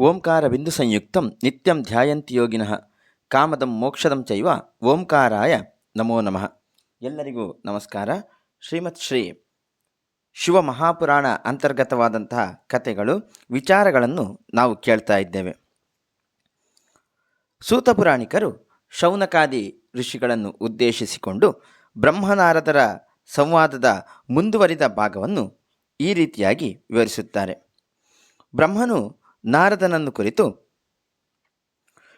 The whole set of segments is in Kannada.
ಓಂಕಾರ ಬಿಂದು ಸಂಯುಕ್ತಂ ನಿತ್ಯಂ ಧ್ಯಾಯಂತಿ ಯೋಗಿನಃ. ಕಾಮದಂ ಮೋಕ್ಷದಂ ಚೈವ ಓಂಕಾರಾಯ ನಮೋ ನಮಃ. ಎಲ್ಲರಿಗೂ ನಮಸ್ಕಾರ. ಶ್ರೀಮತ್ ಶ್ರೀ ಶಿವಮಹಾಪುರಾಣ ಅಂತರ್ಗತವಾದಂತಹ ಕಥೆಗಳು, ವಿಚಾರಗಳನ್ನು ನಾವು ಕೇಳ್ತಾ ಇದ್ದೇವೆ. ಸೂತಪುರಾಣಿಕರು ಶೌನಕಾದಿ ಋಷಿಗಳನ್ನು ಉದ್ದೇಶಿಸಿಕೊಂಡು ಬ್ರಹ್ಮನಾರದರ ಸಂವಾದದ ಮುಂದುವರಿದ ಭಾಗವನ್ನು ಈ ರೀತಿಯಾಗಿ ವಿವರಿಸುತ್ತಾರೆ. ಬ್ರಹ್ಮನು ನಾರದನನ್ನು ಕುರಿತು,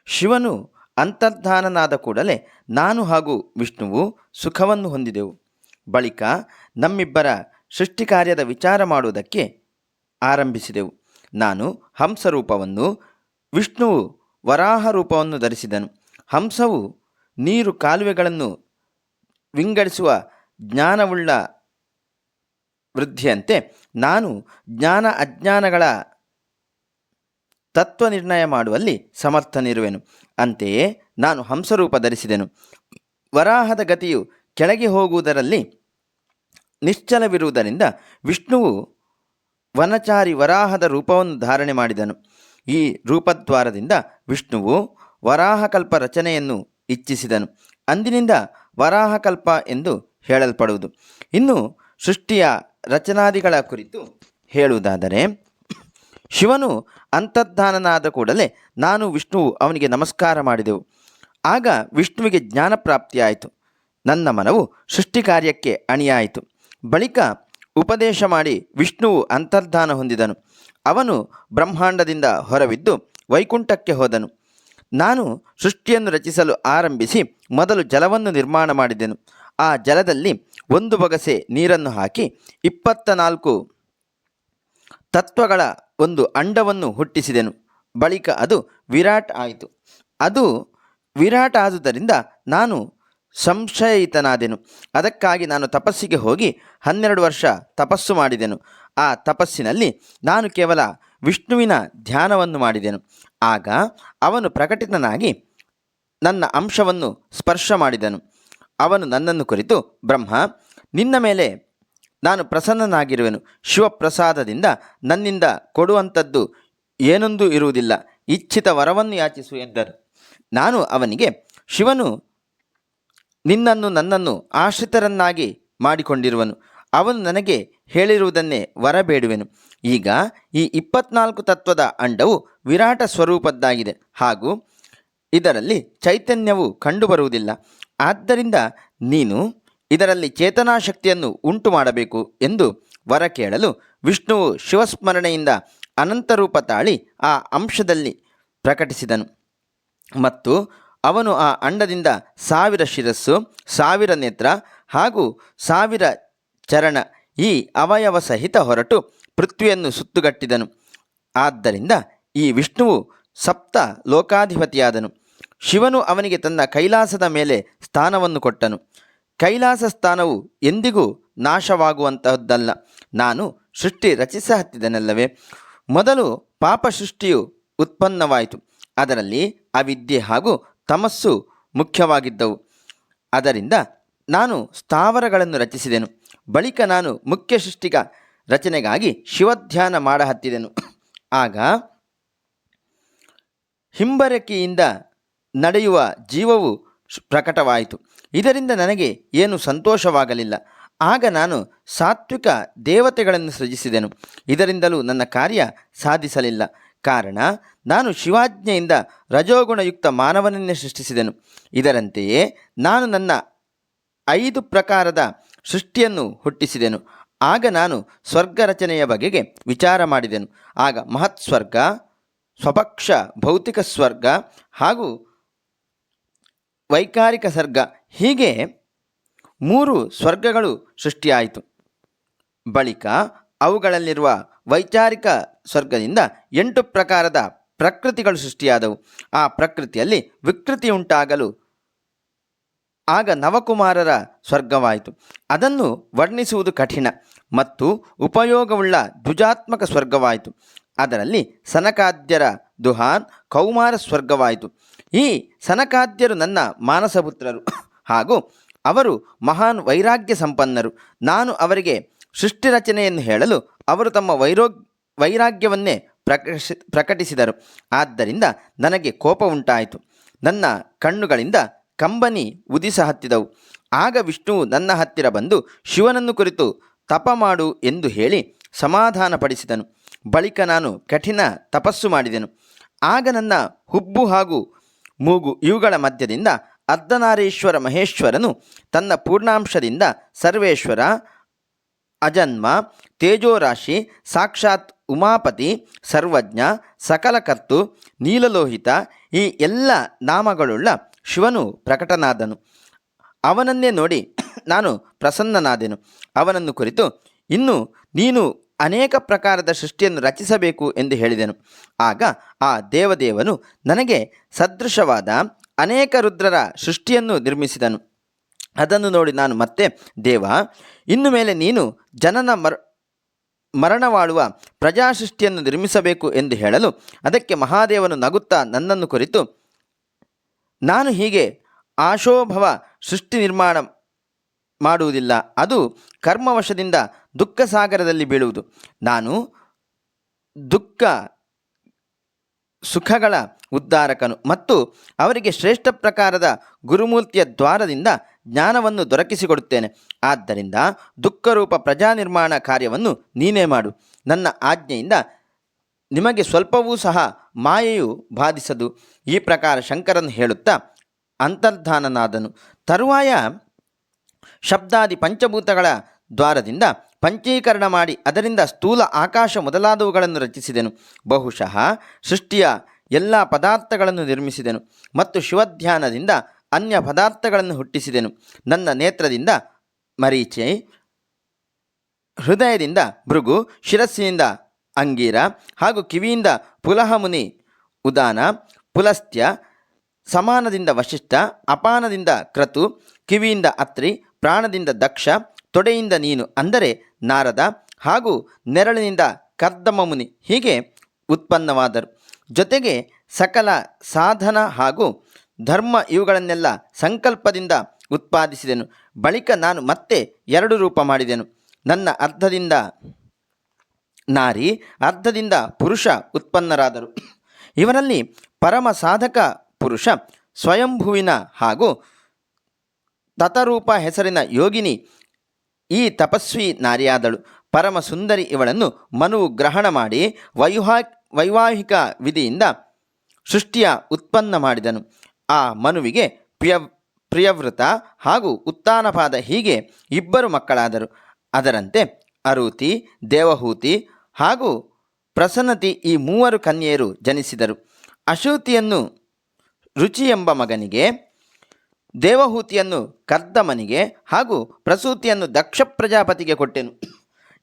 ಶಿವನು ಅಂತರ್ಧಾನನಾದ ಕೂಡಲೇ ನಾನು ಹಾಗೂ ವಿಷ್ಣುವು ಸುಖವನ್ನು ಹೊಂದಿದೆವು. ಬಳಿಕ ನಮ್ಮಿಬ್ಬರ ಸೃಷ್ಟಿ ಕಾರ್ಯದ ವಿಚಾರ ಮಾಡುವುದಕ್ಕೆ ಆರಂಭಿಸಿದೆವು. ನಾನು ಹಂಸರೂಪವನ್ನು, ವಿಷ್ಣುವು ವರಾಹ ರೂಪವನ್ನು ಧರಿಸಿದನು. ಹಂಸವು ನೀರು ಕಾಲುವೆಗಳನ್ನು ವಿಂಗಡಿಸುವ ಜ್ಞಾನವುಳ್ಳ ವೃದ್ಧಿಯಂತೆ ನಾನು ಜ್ಞಾನ ಅಜ್ಞಾನಗಳ ತತ್ವ ನಿರ್ಣಯ ಮಾಡುವಲ್ಲಿ ಸಮರ್ಥನಿರುವೆನು. ಅಂತೆಯೇ ನಾನು ಹಂಸರೂಪ ಧರಿಸಿದೆನು. ವರಾಹದ ಗತಿಯು ಕೆಳಗೆ ಹೋಗುವುದರಲ್ಲಿ ನಿಶ್ಚಲವಿರುವುದರಿಂದ ವಿಷ್ಣುವು ವನಚಾರಿ ವರಾಹದ ರೂಪವನ್ನು ಧಾರಣೆ ಮಾಡಿದನು. ಈ ರೂಪದ್ವಾರದಿಂದ ವಿಷ್ಣುವು ವರಾಹಕಲ್ಪ ರಚನೆಯನ್ನು ಇಚ್ಛಿಸಿದನು. ಅಂದಿನಿಂದ ವರಾಹಕಲ್ಪ ಎಂದು ಹೇಳಲ್ಪಡುವುದು. ಇನ್ನು ಸೃಷ್ಟಿಯ ರಚನಾದಿಗಳ ಕುರಿತು ಹೇಳುವುದಾದರೆ ಶಿವನು ಅಂತರ್ಧಾನನಾದ ಕೂಡಲೇ ನಾನು ವಿಷ್ಣುವು ಅವನಿಗೆ ನಮಸ್ಕಾರ ಮಾಡಿದೆವು. ಆಗ ವಿಷ್ಣುವಿಗೆ ಜ್ಞಾನ ಪ್ರಾಪ್ತಿಯಾಯಿತು. ನನ್ನ ಮನವು ಸೃಷ್ಟಿ ಕಾರ್ಯಕ್ಕೆ ಅಣಿಯಾಯಿತು. ಬಳಿಕ ಉಪದೇಶ ಮಾಡಿ ವಿಷ್ಣುವು ಅಂತರ್ಧಾನ ಹೊಂದಿದನು. ಅವನು ಬ್ರಹ್ಮಾಂಡದಿಂದ ಹೊರಬಿದ್ದು ವೈಕುಂಠಕ್ಕೆ ಹೋದನು. ನಾನು ಸೃಷ್ಟಿಯನ್ನು ರಚಿಸಲು ಆರಂಭಿಸಿ ಮೊದಲು ಜಲವನ್ನು ನಿರ್ಮಾಣ ಮಾಡಿದೆನು. ಆ ಜಲದಲ್ಲಿ ಒಂದು ಬಗಸೆ ನೀರನ್ನು ಹಾಕಿ ಇಪ್ಪತ್ತ ನಾಲ್ಕು ತತ್ವಗಳ ಒಂದು ಅಂಡವನ್ನು ಹುಟ್ಟಿಸಿದೆನು. ಬಳಿಕ ಅದು ವಿರಾಟ್ ಆಯಿತು. ಅದು ವಿರಾಟ್ ಆದುದರಿಂದ ನಾನು ಸಂಶಯಿತನಾದೆನು. ಅದಕ್ಕಾಗಿ ನಾನು ತಪಸ್ಸಿಗೆ ಹೋಗಿ ಹನ್ನೆರಡು ವರ್ಷ ತಪಸ್ಸು ಮಾಡಿದೆನು. ಆ ತಪಸ್ಸಿನಲ್ಲಿ ನಾನು ಕೇವಲ ವಿಷ್ಣುವಿನ ಧ್ಯಾನವನ್ನು ಮಾಡಿದೆನು. ಆಗ ಅವನು ಪ್ರಕಟಿತನಾಗಿ ನನ್ನ ಅಂಶವನ್ನು ಸ್ಪರ್ಶ ಮಾಡಿದನು. ಅವನು ನನ್ನನ್ನು ಕುರಿತು, ಬ್ರಹ್ಮ, ನಿನ್ನ ಮೇಲೆ ನಾನು ಪ್ರಸನ್ನನಾಗಿರುವೆನು. ಶಿವಪ್ರಸಾದದಿಂದ ನನ್ನಿಂದ ಕೊಡುವಂಥದ್ದು ಏನೊಂದೂ ಇರುವುದಿಲ್ಲ. ಇಚ್ಛಿತ ವರವನ್ನು ಯಾಚಿಸು ಎಂದರು. ನಾನು ಅವನಿಗೆ, ಶಿವನು ನಿನ್ನನ್ನು ನನ್ನನ್ನು ಆಶ್ರಿತರನ್ನಾಗಿ ಮಾಡಿಕೊಂಡಿರುವನು. ಅವನು ನನಗೆ ಹೇಳಿರುವುದನ್ನೇ ವರಬೇಡುವೆನು. ಈಗ ಈ ಇಪ್ಪತ್ನಾಲ್ಕು ತತ್ವದ ಅಂಡವು ವಿರಾಟ ಸ್ವರೂಪದ್ದಾಗಿದೆ. ಹಾಗೂ ಇದರಲ್ಲಿ ಚೈತನ್ಯವು ಕಂಡುಬರುವುದಿಲ್ಲ. ಆದ್ದರಿಂದ ನೀನು ಇದರಲ್ಲಿ ಚೇತನಾಶಕ್ತಿಯನ್ನು ಉಂಟು ಮಾಡಬೇಕು ಎಂದು ವರ ಕೇಳಲು ವಿಷ್ಣುವು ಶಿವಸ್ಮರಣೆಯಿಂದ ಅನಂತರೂಪ ತಾಳಿ ಆ ಅಂಶದಲ್ಲಿ ಪ್ರಕಟಿಸಿದನು. ಮತ್ತು ಅವನು ಆ ಅಂಡದಿಂದ ಸಾವಿರ ಶಿರಸ್ಸು, ಸಾವಿರ ನೇತ್ರ ಹಾಗೂ ಸಾವಿರ ಚರಣ ಈ ಅವಯವ ಸಹಿತ ಹೊರಟು ಪೃಥ್ವಿಯನ್ನು ಸುತ್ತುಗಟ್ಟಿದನು. ಆದ್ದರಿಂದ ಈ ವಿಷ್ಣುವು ಸಪ್ತ ಲೋಕಾಧಿಪತಿಯಾದನು. ಶಿವನು ಅವನಿಗೆ ತನ್ನ ಕೈಲಾಸದ ಮೇಲೆ ಸ್ಥಾನವನ್ನು ಕೊಟ್ಟನು. ಕೈಲಾಸ ಸ್ಥಾನವು ಎಂದಿಗೂ ನಾಶವಾಗುವಂತಹದ್ದಲ್ಲ. ನಾನು ಸೃಷ್ಟಿ ರಚಿಸ ಹತ್ತಿದನಲ್ಲವೇ ಮೊದಲು ಪಾಪ ಸೃಷ್ಟಿಯು ಉತ್ಪನ್ನವಾಯಿತು. ಅದರಲ್ಲಿ ಅವಿದ್ಯೆ ಹಾಗೂ ತಮಸ್ಸು ಮುಖ್ಯವಾಗಿದ್ದವು. ಅದರಿಂದ ನಾನು ಸ್ಥಾವರಗಳನ್ನು ರಚಿಸಿದೆನು. ಬಳಿಕ ನಾನು ಮುಖ್ಯ ಸೃಷ್ಟಿಗ ರಚನೆಗಾಗಿ ಶಿವಧ್ಯಾನ ಮಾಡಹತ್ತಿದೆನು. ಆಗ ಹಿಂಬರಕೆಯಿಂದ ನಡೆಯುವ ಜೀವವು ಪ್ರಕಟವಾಯಿತು. ಇದರಿಂದ ನನಗೆ ಏನು ಸಂತೋಷವಾಗಲಿಲ್ಲ. ಆಗ ನಾನು ಸಾತ್ವಿಕ ದೇವತೆಗಳನ್ನು ಸೃಜಿಸಿದೆನು. ಇದರಿಂದಲೂ ನನ್ನ ಕಾರ್ಯ ಸಾಧಿಸಲಿಲ್ಲ. ಕಾರಣ, ನಾನು ಶಿವಾಜ್ಞೆಯಿಂದ ರಜೋಗುಣಯುಕ್ತ ಮಾನವನನ್ನೇ ಸೃಷ್ಟಿಸಿದೆನು. ಇದರಂತೆಯೇ ನಾನು ನನ್ನ ಐದು ಪ್ರಕಾರದ ಸೃಷ್ಟಿಯನ್ನು ಹುಟ್ಟಿಸಿದೆನು. ಆಗ ನಾನು ಸ್ವರ್ಗ ರಚನೆಯ ಬಗೆಗೆ ವಿಚಾರ ಮಾಡಿದೆನು. ಆಗ ಮಹತ್ ಸ್ವರ್ಗ, ಸ್ವಪಕ್ಷ ಭೌತಿಕ ಸ್ವರ್ಗ ಹಾಗೂ ವೈಕಾರಿಕ ಸರ್ಗ ಹೀಗೆ ಮೂರು ಸ್ವರ್ಗಗಳು ಸೃಷ್ಟಿಯಾಯಿತು. ಬಳಿಕ ಅವುಗಳಲ್ಲಿರುವ ವೈಚಾರಿಕ ಸ್ವರ್ಗದಿಂದ ಎಂಟು ಪ್ರಕಾರದ ಪ್ರಕೃತಿಗಳು ಸೃಷ್ಟಿಯಾದವು. ಆ ಪ್ರಕೃತಿಯಲ್ಲಿ ವಿಕೃತಿ ಉಂಟಾಗಲು ಆಗ ನವಕುಮಾರರ ಸ್ವರ್ಗವಾಯಿತು. ಅದನ್ನು ವರ್ಣಿಸುವುದು ಕಠಿಣ ಮತ್ತು ಉಪಯೋಗವುಳ್ಳ ದ್ವಿಜಾತ್ಮಕ ಸ್ವರ್ಗವಾಯಿತು. ಅದರಲ್ಲಿ ಸನಕಾದ್ಯರ ದುಹಾನ್ ಕೌಮಾರ ಸ್ವರ್ಗವಾಯಿತು. ಈ ಸನಕಾದ್ಯರು ನನ್ನ ಮಾನಸಪುತ್ರರು. ಹಾಗೂ ಅವರು ಮಹಾನ್ ವೈರಾಗ್ಯ ಸಂಪನ್ನರು. ನಾನು ಅವರಿಗೆ ಸೃಷ್ಟಿ ರಚನೆಯನ್ನು ಹೇಳಲು ಅವರು ತಮ್ಮ ವೈರೋ, ವೈರಾಗ್ಯವನ್ನೇ ಪ್ರಕಟಿಸಿ, ಪ್ರಕಟಿಸಿದರು. ಆದ್ದರಿಂದ ನನಗೆ ಕೋಪ ಉಂಟಾಯಿತು. ನನ್ನ ಕಣ್ಣುಗಳಿಂದ ಕಂಬನಿ ಉದಿಸ ಹತ್ತಿದವು. ಆಗ ವಿಷ್ಣುವು ನನ್ನ ಹತ್ತಿರ ಬಂದು ಶಿವನನ್ನು ಕುರಿತು ತಪ ಮಾಡು ಎಂದು ಹೇಳಿ ಸಮಾಧಾನಪಡಿಸಿದನು. ಬಳಿಕ ನಾನು ಕಠಿಣ ತಪಸ್ಸು ಮಾಡಿದೆನು. ಆಗ ನನ್ನ ಹುಬ್ಬು ಹಾಗೂ ಮೂಗು ಇವುಗಳ ಮಧ್ಯದಿಂದ ಅರ್ಧನಾರೀಶ್ವರ ಮಹೇಶ್ವರನು ತನ್ನ ಪೂರ್ಣಾಂಶದಿಂದ ಸರ್ವೇಶ್ವರ, ಅಜನ್ಮ, ತೇಜೋರಾಶಿ, ಸಾಕ್ಷಾತ್ ಉಮಾಪತಿ, ಸರ್ವಜ್ಞ, ಸಕಲಕರ್ತು, ನೀಲಲೋಹಿತ ಈ ಎಲ್ಲ ನಾಮಗಳುಳ್ಳ ಶಿವನು ಪ್ರಕಟನಾದನು. ಅವನನ್ನೇ ನೋಡಿ ನಾನು ಪ್ರಸನ್ನನಾದೆನು. ಅವನನ್ನು ಕುರಿತು, ಇನ್ನು ನೀನು ಅನೇಕ ಪ್ರಕಾರದ ಸೃಷ್ಟಿಯನ್ನು ರಚಿಸಬೇಕು ಎಂದು ಹೇಳಿದೆನು. ಆಗ ಆ ದೇವದೇವನು ನನಗೆ ಸದೃಶವಾದ ಅನೇಕ ರುದ್ರರ ಸೃಷ್ಟಿಯನ್ನು ನಿರ್ಮಿಸಿದನು. ಅದನ್ನು ನೋಡಿ ನಾನು ಮತ್ತೆ, ದೇವ, ಇನ್ನು ಮೇಲೆ ನೀನು ಜನನ ಮರ, ಮರಣವಾಳುವ ಪ್ರಜಾಸೃಷ್ಟಿಯನ್ನು ನಿರ್ಮಿಸಬೇಕು ಎಂದು ಹೇಳಲು ಅದಕ್ಕೆ ಮಹಾದೇವನು ನಗುತ್ತಾ ನನ್ನನ್ನು ಕುರಿತು. ನಾನು ಹೀಗೆ ಆಶೋಭವ ಸೃಷ್ಟಿ ನಿರ್ಮಾಣ ಮಾಡುವುದಿಲ್ಲ. ಅದು ಕರ್ಮವಶದಿಂದ ದುಃಖ ಸಾಗರದಲ್ಲಿ ಬೀಳುವುದು. ನಾನು ದುಃಖ ಸುಖಗಳ ಉದ್ಧಾರಕನು ಮತ್ತು ಅವರಿಗೆ ಶ್ರೇಷ್ಠ ಪ್ರಕಾರದ ಗುರುಮೂರ್ತಿಯ ದ್ವಾರದಿಂದ ಜ್ಞಾನವನ್ನು ದೊರಕಿಸಿಕೊಡುತ್ತೇನೆ. ಆದ್ದರಿಂದ ದುಃಖರೂಪ ಪ್ರಜಾ ನಿರ್ಮಾಣ ಕಾರ್ಯವನ್ನು ನೀನೇ ಮಾಡು. ನನ್ನ ಆಜ್ಞೆಯಿಂದ ನಿಮಗೆ ಸ್ವಲ್ಪವೂ ಸಹ ಮಾಯೆಯು ಬಾಧಿಸದು. ಈ ಪ್ರಕಾರ ಶಂಕರನು ಹೇಳುತ್ತಾ ಅಂತರ್ಧಾನನಾದನು. ತರುವಾಯ ಶಬ್ದಾದಿ ಪಂಚಭೂತಗಳ ದ್ವಾರದಿಂದ ಪಂಚೀಕರಣ ಮಾಡಿ ಅದರಿಂದ ಸ್ಥೂಲ ಆಕಾಶ ಮೊದಲಾದವುಗಳನ್ನು ರಚಿಸಿದೆನು. ಬಹುಶಃ ಸೃಷ್ಟಿಯ ಎಲ್ಲ ಪದಾರ್ಥಗಳನ್ನು ನಿರ್ಮಿಸಿದೆನು ಮತ್ತು ಶಿವಧ್ಯಾನದಿಂದ ಅನ್ಯ ಪದಾರ್ಥಗಳನ್ನು ಹುಟ್ಟಿಸಿದೆನು. ನನ್ನ ನೇತ್ರದಿಂದ ಮರೀಚೆ, ಹೃದಯದಿಂದ ಭೃಗು, ಶಿರಸ್ಸಿನಿಂದ ಅಂಗೀರ ಹಾಗೂ ಕಿವಿಯಿಂದ ಪುಲಹಮುನಿ ಉದಾನ, ಪುಲಸ್ತ್ಯ, ಸಮಾನದಿಂದ ವಶಿಷ್ಠ, ಅಪಾನದಿಂದ ಕ್ರತು, ಕಿವಿಯಿಂದ ಅತ್ರಿ, ಪ್ರಾಣದಿಂದ ದಕ್ಷ ತೊಡೆಯಿಂದ ನೀನು ಅಂದರೆ ನಾರದ ಹಾಗೂ ನೆರಳಿನಿಂದ ಕರ್ದಮ ಮುನಿ ಹೀಗೆ ಉತ್ಪನ್ನವಾದರು. ಜೊತೆಗೆ ಸಕಲ ಸಾಧನ ಹಾಗೂ ಧರ್ಮ ಇವುಗಳನ್ನೆಲ್ಲ ಸಂಕಲ್ಪದಿಂದ ಉತ್ಪಾದಿಸಿದೆನು. ಬಳಿಕ ನಾನು ಮತ್ತೆ ಎರಡು ರೂಪ ಮಾಡಿದೆನು. ನನ್ನ ಅರ್ಧದಿಂದ ನಾರಿ, ಅರ್ಧದಿಂದ ಪುರುಷ ಉತ್ಪನ್ನರಾದರು. ಇವರಲ್ಲಿ ಪರಮ ಸಾಧಕ ಪುರುಷ, ಸ್ವಯಂಭುವಿನ ಹಾಗೂ ತತರೂಪ ಹೆಸರಿನ ಯೋಗಿನಿ ಈ ತಪಸ್ವಿ ನಾರಿಯಾದಳು. ಪರಮ ಸುಂದರಿ ಇವಳನ್ನು ಮನುವು ಗ್ರಹಣ ಮಾಡಿ ವೈವಾ ವೈವಾಹಿಕ ವಿಧಿಯಿಂದ ಸೃಷ್ಟಿಯ ಉತ್ಪನ್ನ ಮಾಡಿದನು. ಆ ಮನುವಿಗೆ ಪ್ರಿಯ ಪ್ರಿಯವೃತ ಹಾಗೂ ಉತ್ತಾನಪಾದ ಹೀಗೆ ಇಬ್ಬರು ಮಕ್ಕಳಾದರು. ಅದರಂತೆ ಅರೂತಿ, ದೇವಹೂತಿ ಹಾಗೂ ಪ್ರಸನ್ನತಿ ಈ ಮೂವರು ಕನ್ಯೆಯರು ಜನಿಸಿದರು. ಅಶೂತಿಯನ್ನು ರುಚಿ ಎಂಬ ಮಗನಿಗೆ ದೇವಹೂತಿಯನ್ನು ಕರ್ದಮನಿಗೆ ಹಾಗೂ ಪ್ರಸೂತಿಯನ್ನು ದಕ್ಷ ಪ್ರಜಾಪತಿಗೆ ಕೊಟ್ಟೆನು.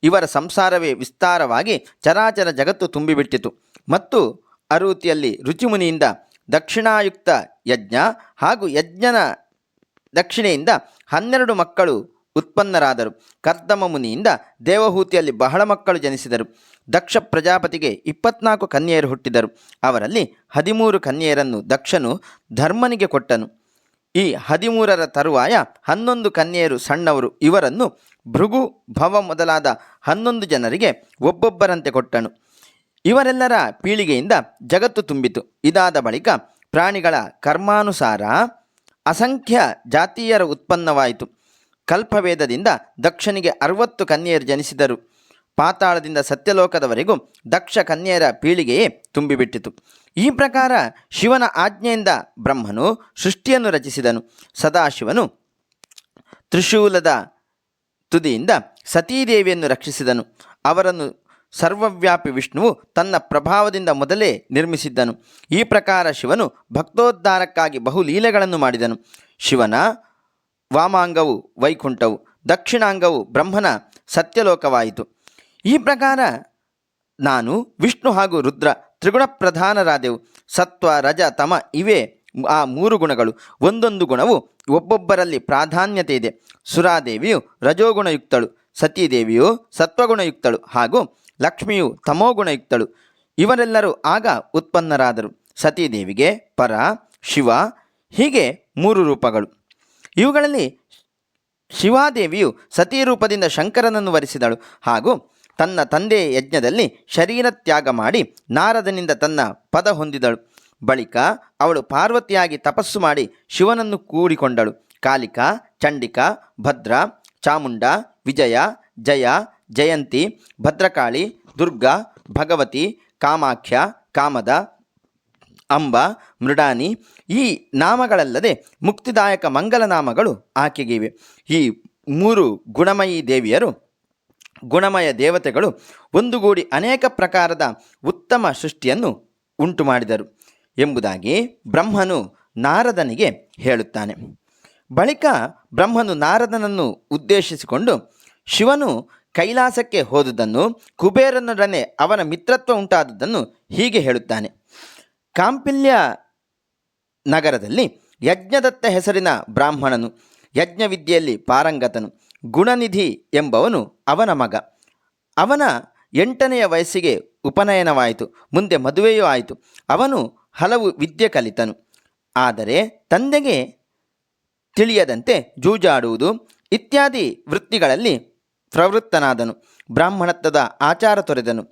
ಇವರ ಸಂಸಾರವೇ ವಿಸ್ತಾರವಾಗಿ ಚರಾಚರ ಜಗತ್ತು ತುಂಬಿಬಿಟ್ಟಿತು. ಮತ್ತು ಅರೂತಿಯಲ್ಲಿ ರುಚಿಮುನಿಯಿಂದ ದಕ್ಷಿಣಾಯುಕ್ತ ಯಜ್ಞ ಹಾಗೂ ಯಜ್ಞನ ದಕ್ಷಿಣೆಯಿಂದ ಹನ್ನೆರಡು ಮಕ್ಕಳು ಉತ್ಪನ್ನರಾದರು. ಕರ್ದಮ ಮುನಿಯಿಂದ ದೇವಹೂತಿಯಲ್ಲಿ ಬಹಳ ಮಕ್ಕಳು ಜನಿಸಿದರು. ದಕ್ಷ ಪ್ರಜಾಪತಿಗೆ ಇಪ್ಪತ್ನಾಲ್ಕು ಕನ್ಯೆಯರು ಹುಟ್ಟಿದರು. ಅವರಲ್ಲಿ ಹದಿಮೂರು ಕನ್ಯೆಯರನ್ನು ದಕ್ಷನು ಧರ್ಮನಿಗೆ ಕೊಟ್ಟನು. ಈ ಹದಿಮೂರರ ತರುವಾಯ ಹನ್ನೊಂದು ಕನ್ಯೆಯರು ಸಣ್ಣವರು ಇವರನ್ನು ಭೃಗು ಭವ ಮೊದಲಾದ ಹನ್ನೊಂದು ಜನರಿಗೆ ಒಬ್ಬೊಬ್ಬರಂತೆ ಕೊಟ್ಟನು. ಇವರೆಲ್ಲರ ಪೀಳಿಗೆಯಿಂದ ಜಗತ್ತು ತುಂಬಿತು. ಇದಾದ ಬಳಿಕ ಪ್ರಾಣಿಗಳ ಕರ್ಮಾನುಸಾರ ಅಸಂಖ್ಯ ಜಾತಿಯರ ಉತ್ಪನ್ನವಾಯಿತು. ಕಲ್ಪವೇದದಿಂದ ದಕ್ಷನಿಗೆ ಅರವತ್ತು ಕನ್ಯೆಯರು ಜನಿಸಿದರು. ಪಾತಾಳದಿಂದ ಸತ್ಯಲೋಕದವರೆಗೂ ದಕ್ಷ ಕನ್ಯೆಯರ ಪೀಳಿಗೆಯೇ ತುಂಬಿಬಿಟ್ಟಿತು. ಈ ಪ್ರಕಾರ ಶಿವನ ಆಜ್ಞೆಯಿಂದ ಬ್ರಹ್ಮನು ಸೃಷ್ಟಿಯನ್ನು ರಚಿಸಿದನು. ಸದಾಶಿವನು ತ್ರಿಶೂಲದ ತುದಿಯಿಂದ ಸತೀದೇವಿಯನ್ನು ರಕ್ಷಿಸಿದನು. ಅವರನ್ನು ಸರ್ವವ್ಯಾಪಿ ವಿಷ್ಣುವು ತನ್ನ ಪ್ರಭಾವದಿಂದ ಮೊದಲೇ ನಿರ್ಮಿಸಿದ್ದನು. ಈ ಪ್ರಕಾರ ಶಿವನು ಭಕ್ತೋದ್ಧಾರಕ್ಕಾಗಿ ಬಹು ಲೀಲೆಗಳನ್ನು ಮಾಡಿದನು. ಶಿವನ ವಾಮಾಂಗವು ವೈಕುಂಠವು, ದಕ್ಷಿಣಾಂಗವು ಬ್ರಹ್ಮನ ಸತ್ಯಲೋಕವಾಯಿತು. ಈ ಪ್ರಕಾರ ನಾನು ವಿಷ್ಣು ಹಾಗೂ ರುದ್ರ ತ್ರಿಗುಣ ಪ್ರಧಾನರಾದೆವು ಸತ್ವ, ರಜ, ತಮ ಇವೇ ಆ ಮೂರು ಗುಣಗಳು. ಒಂದೊಂದು ಗುಣವು ಒಬ್ಬೊಬ್ಬರಲ್ಲಿ ಪ್ರಾಧಾನ್ಯತೆ ಇದೆ. ಸುರಾದೇವಿಯು ರಜೋಗುಣಯುಕ್ತಳು, ಸತೀದೇವಿಯು ಸತ್ವಗುಣಯುಕ್ತಳು ಹಾಗೂ ಲಕ್ಷ್ಮಿಯು ತಮೋಗುಣಯುಕ್ತಳು. ಇವರೆಲ್ಲರೂ ಆಗ ಉತ್ಪನ್ನರಾದರು. ಸತೀದೇವಿಗೆ ಪರ, ಶಿವ, ಹೀಗೆ ಮೂರು ರೂಪಗಳು. ಇವುಗಳಲ್ಲಿ ಶಿವಾದೇವಿಯು ಸತೀ ರೂಪದಿಂದ ಶಂಕರನನ್ನು ವರಿಸಿದಳು ಹಾಗೂ ತನ್ನ ತಂದೆಯ ಯಜ್ಞದಲ್ಲಿ ಶರೀರ ತ್ಯಾಗ ಮಾಡಿ ನಾರದನಿಂದ ತನ್ನ ಪದ ಹೊಂದಿದಳು. ಬಳಿಕ ಅವಳು ಪಾರ್ವತಿಯಾಗಿ ತಪಸ್ಸು ಮಾಡಿ ಶಿವನನ್ನು ಕೂಡಿಕೊಂಡಳು. ಕಾಲಿಕ, ಚಂಡಿಕ, ಭದ್ರ, ಚಾಮುಂಡ, ವಿಜಯ, ಜಯ, ಜಯಂತಿ, ಭದ್ರಕಾಳಿ, ದುರ್ಗಾ, ಭಗವತಿ, ಕಾಮಾಖ್ಯ, ಕಾಮದ, ಅಂಬ, ಮೃಡಾನಿ ಈ ನಾಮಗಳಲ್ಲದೆ ಮುಕ್ತಿದಾಯಕ ಮಂಗಲ ನಾಮಗಳು ಆಕೆಗಿವೆ. ಈ ಮೂರು ಗುಣಮಯಿ ದೇವಿಯರು ಗುಣಮಯ ದೇವತೆಗಳು ಒಂದುಗೂಡಿ ಅನೇಕ ಪ್ರಕಾರದ ಉತ್ತಮ ಸೃಷ್ಟಿಯನ್ನು ಉಂಟು ಮಾಡಿದರು ಎಂಬುದಾಗಿ ಬ್ರಹ್ಮನು ನಾರದನಿಗೆ ಹೇಳುತ್ತಾನೆ. ಬಳಿಕ ಬ್ರಹ್ಮನು ನಾರದನನ್ನು ಉದ್ದೇಶಿಸಿಕೊಂಡು ಶಿವನು ಕೈಲಾಸಕ್ಕೆ ಹೋದುದನ್ನು, ಕುಬೇರನೊಡನೆ ಅವನ ಮಿತ್ರತ್ವ ಉಂಟಾದುದನ್ನು ಹೀಗೆ ಹೇಳುತ್ತಾನೆ. ಕಾಂಪಿಲ್ಯ ನಗರದಲ್ಲಿ ಯಜ್ಞದತ್ತ ಹೆಸರಿನ ಬ್ರಾಹ್ಮಣನು, ಯಜ್ಞವಿದ್ಯೆಯಲ್ಲಿ ಪಾರಂಗತನು. ಗುಣನಿಧಿ ಎಂಬವನು ಅವನ ಮಗ. ಅವನ ಎಂಟನೆಯ ವಯಸ್ಸಿಗೆ ಉಪನಯನವಾಯಿತು. ಮುಂದೆ ಮದುವೆಯೂ ಆಯಿತು. ಅವನು ಹಲವು ವಿದ್ಯೆ ಕಲಿತನು. ಆದರೆ ತಂದೆಗೆ ತಿಳಿಯದಂತೆ ಜೂಜಾಡುವುದು ಇತ್ಯಾದಿ ವೃತ್ತಿಗಳಲ್ಲಿ ಪ್ರವೃತ್ತನಾದನು. ಬ್ರಾಹ್ಮಣತ್ವದ ಆಚಾರ ತೊರೆದನು.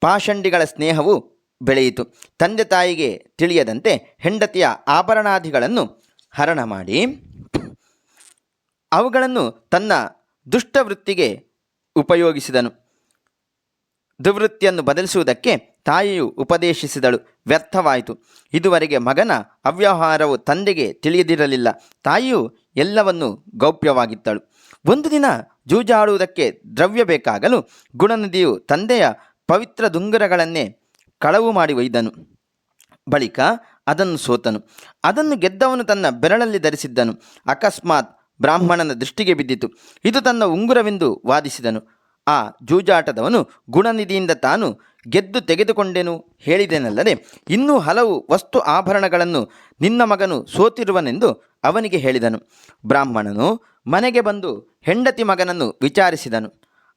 ಪಾಷಂಡಿಗಳ ಸ್ನೇಹವು ಬೆಳೆಯಿತು. ತಂದೆ ತಾಯಿಗೆ ತಿಳಿಯದಂತೆ ಹೆಂಡತಿಯ ಆಭರಣಾದಿಗಳನ್ನು ಹರಣ ಮಾಡಿ ಅವುಗಳನ್ನು ತನ್ನ ದುಷ್ಟವೃತ್ತಿಗೆ ಉಪಯೋಗಿಸಿದನು. ದುವೃತ್ತಿಯನ್ನು ಬದಲಿಸುವುದಕ್ಕೆ ತಾಯಿಯು ಉಪದೇಶಿಸಿದಳು. ವ್ಯರ್ಥವಾಯಿತು. ಇದುವರೆಗೆ ಮಗನ ಅವ್ಯವಹಾರವು ತಂದೆಗೆ ತಿಳಿಯದಿರಲಿಲ್ಲ. ತಾಯಿಯು ಎಲ್ಲವನ್ನು ಗೌಪ್ಯವಾಗಿದ್ದಳು ಒಂದು ದಿನ ಜೂಜಾಡುವುದಕ್ಕೆ ದ್ರವ್ಯ ಬೇಕಾಗಲು ಗುಣನದಿಯು ತಂದೆಯ ಪವಿತ್ರ ದುಂಗುರಗಳನ್ನೇ ಕಳವು ಮಾಡಿ ಒಯ್ದನು. ಬಳಿಕ ಅದನ್ನು ಸೋತನು. ಅದನ್ನು ಗೆದ್ದವನು ತನ್ನ ಬೆರಳಲ್ಲಿ ಧರಿಸಿದ್ದನು. ಅಕಸ್ಮಾತ್ ಬ್ರಾಹ್ಮಣನ ದೃಷ್ಟಿಗೆ ಬಿದ್ದಿತು. ಇದು ತನ್ನ ಉಂಗುರವೆಂದು ವಾದಿಸಿದನು. ಆ ಜೂಜಾಟದವನು ಗುಣನಿಧಿಯಿಂದ ತಾನು ಗೆದ್ದು ತೆಗೆದುಕೊಂಡೆನು ಹೇಳಿದೆನಲ್ಲದೆ, ಇನ್ನೂ ಹಲವು ವಸ್ತು ಆಭರಣಗಳನ್ನು ನಿನ್ನ ಮಗನು ಸೋತಿರುವನೆಂದು ಅವನಿಗೆ ಹೇಳಿದನು. ಬ್ರಾಹ್ಮಣನು ಮನೆಗೆ ಬಂದು ಹೆಂಡತಿ ಮಗನನ್ನು ವಿಚಾರಿಸಿದನು.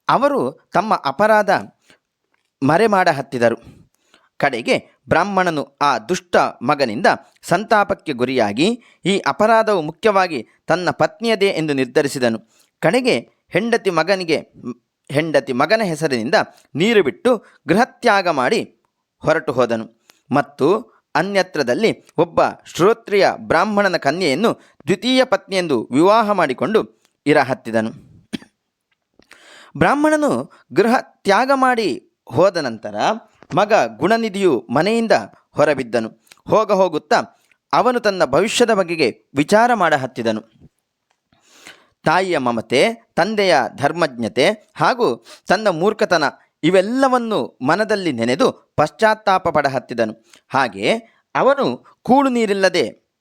ಅವರು ತಮ್ಮ ಅಪರಾಧ ಮರೆಮಾಡ ಹತ್ತಿದರು. ಕಡೆಗೆ ಬ್ರಾಹ್ಮಣನು ಆ ದುಷ್ಟ ಮಗನಿಂದ ಸಂತಾಪಕ್ಕೆ ಗುರಿಯಾಗಿ ಈ ಅಪರಾಧವು ಮುಖ್ಯವಾಗಿ ತನ್ನ ಪತ್ನಿಯದೇ ಎಂದು ನಿರ್ಧರಿಸಿದನು. ಕಡೆಗೆ ಹೆಂಡತಿ ಮಗನಿಗೆ, ಹೆಂಡತಿ ಮಗನ ಹೆಸರಿನಿಂದ ನೀರು ಬಿಟ್ಟು ಗೃಹತ್ಯಾಗ ಮಾಡಿ ಹೊರಟು ಹೋದನು. ಮತ್ತು ಅನ್ಯತ್ರದಲ್ಲಿ ಒಬ್ಬ ಶ್ರೋತ್ರಿಯ ಬ್ರಾಹ್ಮಣನ ಕನ್ಯೆಯನ್ನು ದ್ವಿತೀಯ ಪತ್ನಿಯೆಂದು ವಿವಾಹ ಮಾಡಿಕೊಂಡು ಇರಹತ್ತಿದನು ಬ್ರಾಹ್ಮಣನು ಗೃಹ ತ್ಯಾಗ ಮಾಡಿ ಹೋದ ನಂತರ ಮಗ ಗುಣನಿಧಿಯು ಮನೆಯಿಂದ ಹೊರಬಿದ್ದನು. ಹೋಗ ಹೋಗುತ್ತಾ ಅವನು ತನ್ನ ಭವಿಷ್ಯದ ಬಗೆಗೆ ವಿಚಾರ ಮಾಡ ಹತ್ತಿದನು. ತಾಯಿಯ ಮಮತೆ, ತಂದೆಯ ಧರ್ಮಜ್ಞತೆ ಹಾಗೂ ತನ್ನ ಮೂರ್ಖತನ ಇವೆಲ್ಲವನ್ನು ಮನದಲ್ಲಿ ನೆನೆದು ಪಶ್ಚಾತ್ತಾಪ ಪಡ ಹತ್ತಿದನು. ಹಾಗೆ ಅವನು ಕೂಳು ನೀರಿಲ್ಲದೆ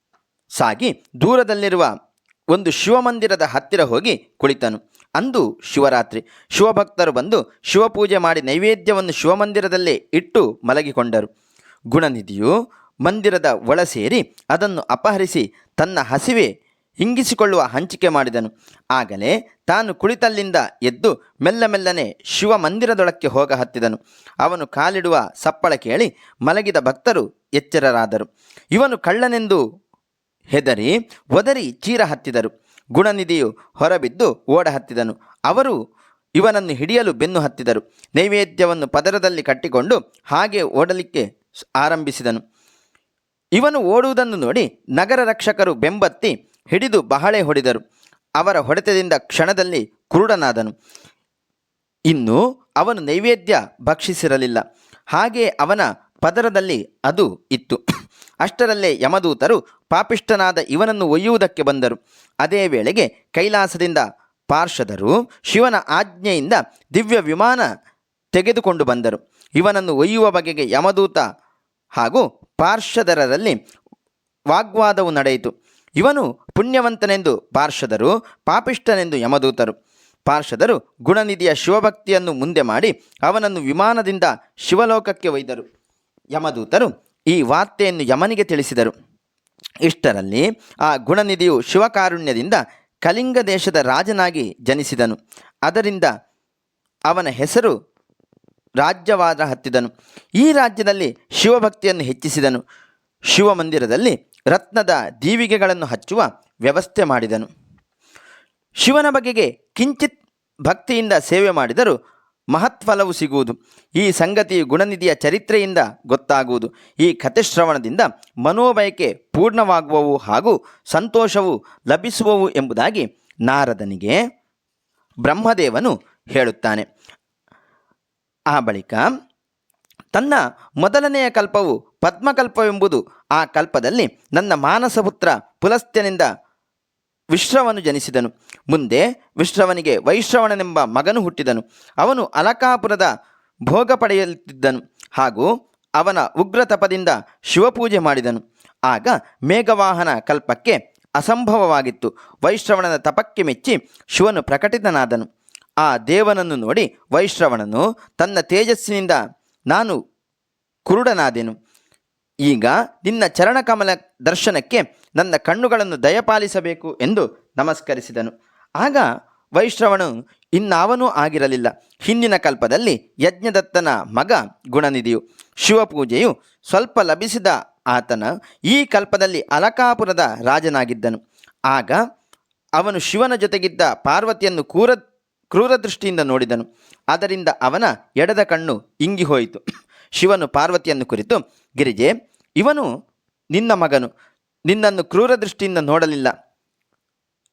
ಸಾಗಿ ದೂರದಲ್ಲಿರುವ ಒಂದು ಶಿವಮಂದಿರದ ಹತ್ತಿರ ಹೋಗಿ ಕುಳಿತನು. ಅಂದು ಶಿವರಾತ್ರಿ. ಶಿವಭಕ್ತರು ಬಂದು ಶಿವಪೂಜೆ ಮಾಡಿ ನೈವೇದ್ಯವನ್ನು ಶಿವಮಂದಿರದಲ್ಲೇ ಇಟ್ಟು ಮಲಗಿಕೊಂಡರು. ಗುಣನಿಧಿಯು ಮಂದಿರದ ಒಳ ಸೇರಿ ಅದನ್ನು ಅಪಹರಿಸಿ ತನ್ನ ಹಸಿವೆ ಹಿಂಗಿಸಿಕೊಳ್ಳುವ ಹಂಚಿಕೆ ಮಾಡಿದನು. ಆಗಲೇ ತಾನು ಕುಳಿತಲ್ಲಿಂದ ಎದ್ದು ಮೆಲ್ಲ ಮೆಲ್ಲನೆ ಶಿವ ಮಂದಿರದೊಳಕ್ಕೆ ಹೋಗ ಹತ್ತಿದನು. ಅವನು ಕಾಲಿಡುವ ಸಪ್ಪಳ ಕೇಳಿ ಮಲಗಿದ ಭಕ್ತರು ಎಚ್ಚರರಾದರು. ಇವನು ಕಳ್ಳನೆಂದು ಹೆದರಿ ಒದರಿ ಚೀರ ಹತ್ತಿದರು. ಗುಣನಿಧಿಯು ಹೊರಬಿದ್ದು ಓಡ ಹತ್ತಿದನು ಅವರು ಇವನನ್ನು ಹಿಡಿಯಲು ಬೆನ್ನು ಹತ್ತಿದರು. ನೈವೇದ್ಯವನ್ನು ಪದರದಲ್ಲಿ ಕಟ್ಟಿಕೊಂಡು ಹಾಗೆ ಓಡಲಿಕ್ಕೆ ಆರಂಭಿಸಿದನು. ಇವನು ಓಡುವುದನ್ನು ನೋಡಿ ನಗರ ರಕ್ಷಕರು ಬೆಂಬತ್ತಿ ಹಿಡಿದು ಬಹಳೆ ಹೊಡೆದರು. ಅವರ ಹೊಡೆತದಿಂದ ಕ್ಷಣದಲ್ಲಿ ಕುರುಡನಾದನು. ಇನ್ನು ಅವನು ನೈವೇದ್ಯ ಭಕ್ಷಿಸಿರಲಿಲ್ಲ. ಹಾಗೆ ಅವನ ಪದರದಲ್ಲಿ ಅದು ಇತ್ತು. ಅಷ್ಟರಲ್ಲೇ ಯಮದೂತರು ಪಾಪಿಷ್ಠನಾದ ಇವನನ್ನು ಒಯ್ಯುವುದಕ್ಕೆ ಬಂದರು. ಅದೇ ವೇಳೆಗೆ ಕೈಲಾಸದಿಂದ ಪಾರ್ಷದರು ಶಿವನ ಆಜ್ಞೆಯಿಂದ ದಿವ್ಯ ವಿಮಾನ ತೆಗೆದುಕೊಂಡು ಬಂದರು. ಇವನನ್ನು ಒಯ್ಯುವ ಬಗೆಗೆ ಯಮದೂತ ಹಾಗೂ ಪಾರ್ಷದರಲ್ಲಿ ವಾಗ್ವಾದವು ನಡೆಯಿತು. ಇವನು ಪುಣ್ಯವಂತನೆಂದು ಪಾರ್ಷದರು, ಪಾಪಿಷ್ಠನೆಂದು ಯಮದೂತರು. ಪಾರ್ಷದರು ಗುಣನಿಧಿಯ ಶಿವಭಕ್ತಿಯನ್ನು ಮುಂದೆ ಮಾಡಿ ಅವನನ್ನು ವಿಮಾನದಿಂದ ಶಿವಲೋಕಕ್ಕೆ ಒಯ್ದರು. ಯಮದೂತರು ಈ ವಾರ್ತೆಯನ್ನು ಯಮನಿಗೆ ತಿಳಿಸಿದರು. ಇಷ್ಟರಲ್ಲಿ ಆ ಗುಣನಿಧಿಯು ಶಿವಕಾರುಣ್ಯದಿಂದ ಕಲಿಂಗ ದೇಶದ ರಾಜನಾಗಿ ಜನಿಸಿದನು. ಅದರಿಂದ ಅವನ ಹೆಸರು ರಾಜ್ಯವಾದ ಹತ್ತಿದನು. ಈ ರಾಜ್ಯದಲ್ಲಿ ಶಿವಭಕ್ತಿಯನ್ನು ಹೆಚ್ಚಿಸಿದನು. ಶಿವಮಂದಿರದಲ್ಲಿ ರತ್ನದ ದೀವಿಗೆಗಳನ್ನು ಹಚ್ಚುವ ವ್ಯವಸ್ಥೆ ಮಾಡಿದನು. ಶಿವನ ಬಗೆಗೆ ಕಿಂಚಿತ್ ಭಕ್ತಿಯಿಂದ ಸೇವೆ ಮಾಡಿದರೂ ಮಹತ್ಫಲವು ಸಿಗುವುದು. ಈ ಸಂಗತಿಯು ಗುಣನಿಧಿಯ ಚರಿತ್ರೆಯಿಂದ ಗೊತ್ತಾಗುವುದು. ಈ ಕಥೆಶ್ರವಣದಿಂದ ಮನೋಬಯಕೆ ಪೂರ್ಣವಾಗುವವು ಹಾಗೂ ಸಂತೋಷವು ಲಭಿಸುವವು ಎಂಬುದಾಗಿ ನಾರದನಿಗೆ ಬ್ರಹ್ಮದೇವನು ಹೇಳುತ್ತಾನೆ. ಆ ಬಳಿಕ, ತನ್ನ ಮೊದಲನೆಯ ಕಲ್ಪವು ಪದ್ಮಕಲ್ಪವೆಂಬುದು ಆ ಕಲ್ಪದಲ್ಲಿ ನನ್ನ ಮಾನಸಪುತ್ರ ಪುಲಸ್ತ್ಯನಿಂದ ವಿಶ್ರವನು ಜನಿಸಿದನು. ಮುಂದೆ ವಿಶ್ರವನಿಗೆ ವೈಶ್ರವಣನೆಂಬ ಮಗನು ಹುಟ್ಟಿದನು. ಅವನು ಅಲಕಾಪುರದ ಭೋಗ ಪಡೆಯುತ್ತಿದ್ದನು ಹಾಗೂ ಅವನ ಉಗ್ರ ತಪದಿಂದ ಶಿವಪೂಜೆ ಮಾಡಿದನು. ಆಗ ಮೇಘವಾಹನ ಕಲ್ಪಕ್ಕೆ ಅಸಂಭವವಾಗಿತ್ತು. ವೈಶ್ರವಣನ ತಪಕ್ಕೆ ಮೆಚ್ಚಿ ಶಿವನು ಪ್ರಕಟಿತನಾದನು. ಆ ದೇವನನ್ನು ನೋಡಿ ವೈಶ್ರವಣನು, ತನ್ನ ತೇಜಸ್ಸಿನಿಂದ ನಾನು ಕುರುಡನಾದೆನು. ಈಗ ನಿನ್ನ ಚರಣಕಮಲ ದರ್ಶನಕ್ಕೆ ನನ್ನ ಕಣ್ಣುಗಳನ್ನು ದಯಪಾಲಿಸಬೇಕು ಎಂದು ನಮಸ್ಕರಿಸಿದನು. ಆಗ ವೈಶ್ರವಣು ಇನ್ನಾವನೂ ಆಗಿರಲಿಲ್ಲ. ಹಿಂದಿನ ಕಲ್ಪದಲ್ಲಿ ಯಜ್ಞದತ್ತನ ಮಗ ಗುಣನಿಧಿಯು. ಶಿವಪೂಜೆಯು ಸ್ವಲ್ಪ ಲಭಿಸಿದ ಆತನ ಈ ಕಲ್ಪದಲ್ಲಿ ಅಲಕಾಪುರದ ರಾಜನಾಗಿದ್ದನು. ಆಗ ಅವನು ಶಿವನ ಜೊತೆಗಿದ್ದ ಪಾರ್ವತಿಯನ್ನು ಕ್ರೂರ ಕ್ರೂರ ದೃಷ್ಟಿಯಿಂದ ನೋಡಿದನು. ಅದರಿಂದ ಅವನ ಎಡದ ಕಣ್ಣು ಇಂಗಿ ಹೋಯಿತು ಶಿವನು ಪಾರ್ವತಿಯನ್ನು ಕುರಿತು, ಗಿರಿಜೆ, ಇವನು ನಿನ್ನ ಮಗನು. ನಿನ್ನನ್ನು ಕ್ರೂರ ದೃಷ್ಟಿಯಿಂದ ನೋಡಲಿಲ್ಲ.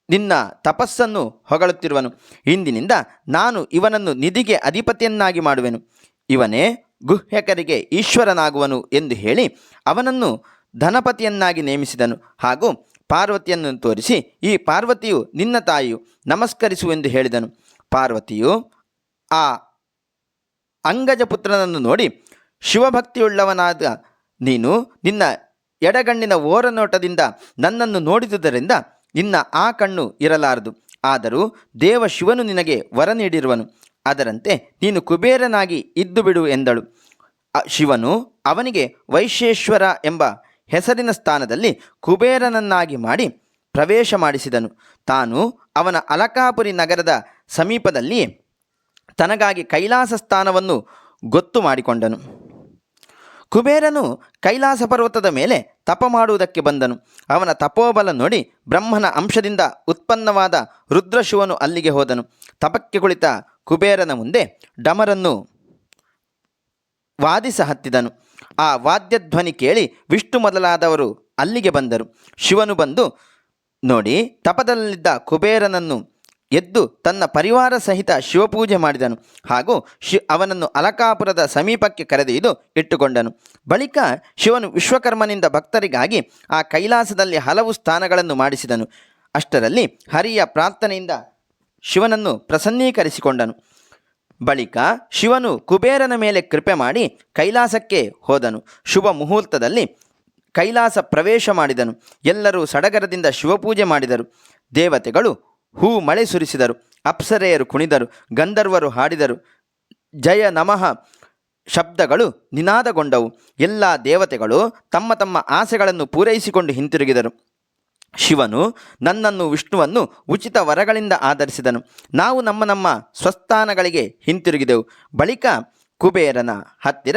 ನಿನ್ನ ತಪಸ್ಸನ್ನು ಹೊಗಳುತ್ತಿರುವನು. ಇಂದಿನಿಂದ ನಾನು ಇವನನ್ನು ನಿಧಿಗೆ ಅಧಿಪತಿಯನ್ನಾಗಿ ಮಾಡುವೆನು. ಇವನೇ ಗುಹ್ಯಕರಿಗೆ ಈಶ್ವರನಾಗುವನು ಎಂದು ಹೇಳಿ ಅವನನ್ನು ಧನಪತಿಯನ್ನಾಗಿ ನೇಮಿಸಿದನು. ಹಾಗೂ ಪಾರ್ವತಿಯನ್ನು ತೋರಿಸಿ, ಈ ಪಾರ್ವತಿಯು ನಿನ್ನ ತಾಯಿಯು ನಮಸ್ಕರಿಸು ಎಂದು ಹೇಳಿದನು. ಪಾರ್ವತಿಯು ಆ ಅಂಗಜ ಪುತ್ರನನ್ನು ನೋಡಿ, ಶಿವಭಕ್ತಿಯುಳ್ಳವನಾದ ನೀನು ನಿನ್ನ ಎಡಗಣ್ಣಿನ ಓರನೋಟದಿಂದ ನನ್ನನ್ನು ನೋಡಿದುದರಿಂದ ನಿನ್ನ ಆ ಕಣ್ಣು ಇರಲಾರದು. ಆದರೂ ದೇವ ಶಿವನು ನಿನಗೆ ವರ ನೀಡಿರುವನು. ಅದರಂತೆ ನೀನು ಕುಬೇರನಾಗಿ ಇದ್ದು ಬಿಡು ಎಂದಳು. ಶಿವನು ಅವನಿಗೆ ವೈಶೇಶ್ವರ ಎಂಬ ಹೆಸರಿನ ಸ್ಥಾನದಲ್ಲಿ ಕುಬೇರನನ್ನಾಗಿ ಮಾಡಿ ಪ್ರವೇಶ ಮಾಡಿಸಿದನು. ತಾನು ಅವನ ಅಲಕಾಪುರಿ ನಗರದ ಸಮೀಪದಲ್ಲಿ ತನಗಾಗಿ ಕೈಲಾಸ ಸ್ಥಾನವನ್ನು ಗೊತ್ತು ಮಾಡಿಕೊಂಡನು. ಕುಬೇರನು ಕೈಲಾಸ ಪರ್ವತದ ಮೇಲೆ ತಪ ಮಾಡುವುದಕ್ಕೆ ಬಂದನು. ಅವನ ತಪೋಬಲ ನೋಡಿ ಬ್ರಹ್ಮನ ಅಂಶದಿಂದ ಉತ್ಪನ್ನವಾದ ರುದ್ರಶಿವನು ಅಲ್ಲಿಗೆ ಹೋದನು. ತಪಕ್ಕೆ ಕುಳಿತ ಕುಬೇರನ ಮುಂದೆ ಡಮರನ್ನು ವಾದಿಸ ಹತ್ತಿದನು. ಆ ವಾದ್ಯಧ್ವನಿ ಕೇಳಿ ವಿಷ್ಣು ಮೊದಲಾದವರು ಅಲ್ಲಿಗೆ ಬಂದರು. ಶಿವನು ಬಂದು, ನೋಡಿ, ತಪದಲ್ಲಿದ್ದ ಕುಬೇರನನ್ನು ಎದ್ದು ತನ್ನ ಪರಿವಾರ ಸಹಿತ ಶಿವಪೂಜೆ ಮಾಡಿದನು. ಹಾಗೂ ಶಿ ಅವನನ್ನು ಅಲಕಾಪುರದ ಸಮೀಪಕ್ಕೆ ಕರೆದೊಯ್ದು ಇಟ್ಟುಕೊಂಡನು. ಬಳಿಕ ಶಿವನು ವಿಶ್ವಕರ್ಮನಿಂದ ಭಕ್ತರಿಗಾಗಿ ಆ ಕೈಲಾಸದಲ್ಲಿ ಹಲವು ಸ್ಥಾನಗಳನ್ನು ಮಾಡಿಸಿದನು. ಅಷ್ಟರಲ್ಲಿ ಹರಿಯ ಪ್ರಾರ್ಥನೆಯಿಂದ ಶಿವನನ್ನು ಪ್ರಸನ್ನೀಕರಿಸಿಕೊಂಡನು. ಬಳಿಕ ಶಿವನು ಕುಬೇರನ ಮೇಲೆ ಕೃಪೆ ಮಾಡಿ ಕೈಲಾಸಕ್ಕೆ ಹೋದನು. ಶುಭ ಮುಹೂರ್ತದಲ್ಲಿ ಕೈಲಾಸ ಪ್ರವೇಶ ಮಾಡಿದನು. ಎಲ್ಲರೂ ಸಡಗರದಿಂದ ಶಿವಪೂಜೆ ಮಾಡಿದರು. ದೇವತೆಗಳು ಹೂ ಮಳೆ ಸುರಿಸಿದರು, ಅಪ್ಸರೆಯರು ಕುಣಿದರು, ಗಂಧರ್ವರು ಹಾಡಿದರು. ಜಯ ನಮಃ. ಶಬ್ದಗಳು ನಿನಾದಗೊಂಡವು. ಎಲ್ಲ ದೇವತೆಗಳು ತಮ್ಮ ತಮ್ಮ ಆಸೆಗಳನ್ನು ಪೂರೈಸಿಕೊಂಡು ಹಿಂತಿರುಗಿದರು. ಶಿವನು ನನ್ನನ್ನು ವಿಷ್ಣುವನ್ನು ಉಚಿತ ವರಗಳಿಂದ ಆಧರಿಸಿದನು. ನಾವು ನಮ್ಮ ನಮ್ಮ ಸ್ವಸ್ಥಾನಗಳಿಗೆ ಹಿಂತಿರುಗಿದೆವು. ಬಳಿಕ ಕುಬೇರನ ಹತ್ತಿರ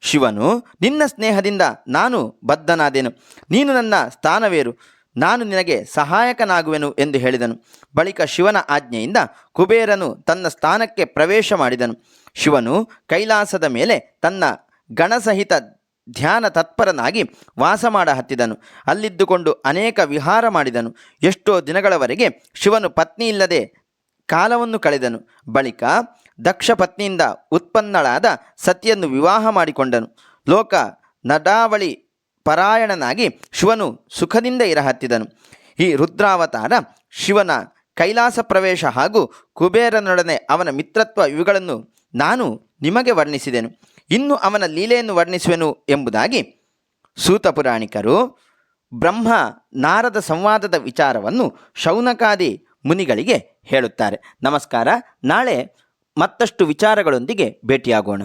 ಶಿವನು, ನಿನ್ನ ಸ್ನೇಹದಿಂದ ನಾನು ಬದ್ಧನಾದೆನು. ನೀನು ನನ್ನ ಸ್ಥಾನವೇರು. ನಾನು ನಿನಗೆ ಸಹಾಯಕನಾಗುವೆನು ಎಂದು ಹೇಳಿದನು. ಬಳಿಕ ಶಿವನ ಆಜ್ಞೆಯಿಂದ ಕುಬೇರನು ತನ್ನ ಸ್ಥಾನಕ್ಕೆ ಪ್ರವೇಶ ಮಾಡಿದನು. ಶಿವನು ಕೈಲಾಸದ ಮೇಲೆ ತನ್ನ ಗಣಸಹಿತ ಧ್ಯಾನ ತತ್ಪರನಾಗಿ ವಾಸ ಮಾಡ ಹತ್ತಿದನು. ಅಲ್ಲಿದ್ದುಕೊಂಡು ಅನೇಕ ವಿಹಾರ ಮಾಡಿದನು. ಎಷ್ಟೋ ದಿನಗಳವರೆಗೆ ಶಿವನು ಪತ್ನಿ ಇಲ್ಲದೆ ಕಾಲವನ್ನು ಕಳೆದನು. ಬಳಿಕ ದಕ್ಷ ಪತ್ನಿಯಿಂದ ಉತ್ಪನ್ನಳಾದ ಸತಿಯನ್ನು ವಿವಾಹ ಮಾಡಿಕೊಂಡನು. ಲೋಕ ನಡಾವಳಿ ಪರಾಯಣನಾಗಿ ಶಿವನು ಸುಖದಿಂದ ಇರಹತ್ತಿದನು. ಈ ರುದ್ರಾವತಾರ ಶಿವನ ಕೈಲಾಸ ಪ್ರವೇಶ ಹಾಗೂ ಕುಬೇರನೊಡನೆ ಅವನ ಮಿತ್ರತ್ವ ಇವುಗಳನ್ನು ನಾನು ನಿಮಗೆ ವರ್ಣಿಸಿದೆನು. ಇನ್ನು ಅವನ ಲೀಲೆಯನ್ನು ವರ್ಣಿಸುವೆನು ಎಂಬುದಾಗಿ ಸೂತ ಪುರಾಣಿಕರು ಬ್ರಹ್ಮ ನಾರದ ಸಂವಾದದ ವಿಚಾರವನ್ನು ಶೌನಕಾದಿ ಮುನಿಗಳಿಗೆ ಹೇಳುತ್ತಾರೆ. ನಮಸ್ಕಾರ, ನಾಳೆ ಮತ್ತಷ್ಟು ವಿಚಾರಗಳೊಂದಿಗೆ ಭೇಟಿಯಾಗೋಣ.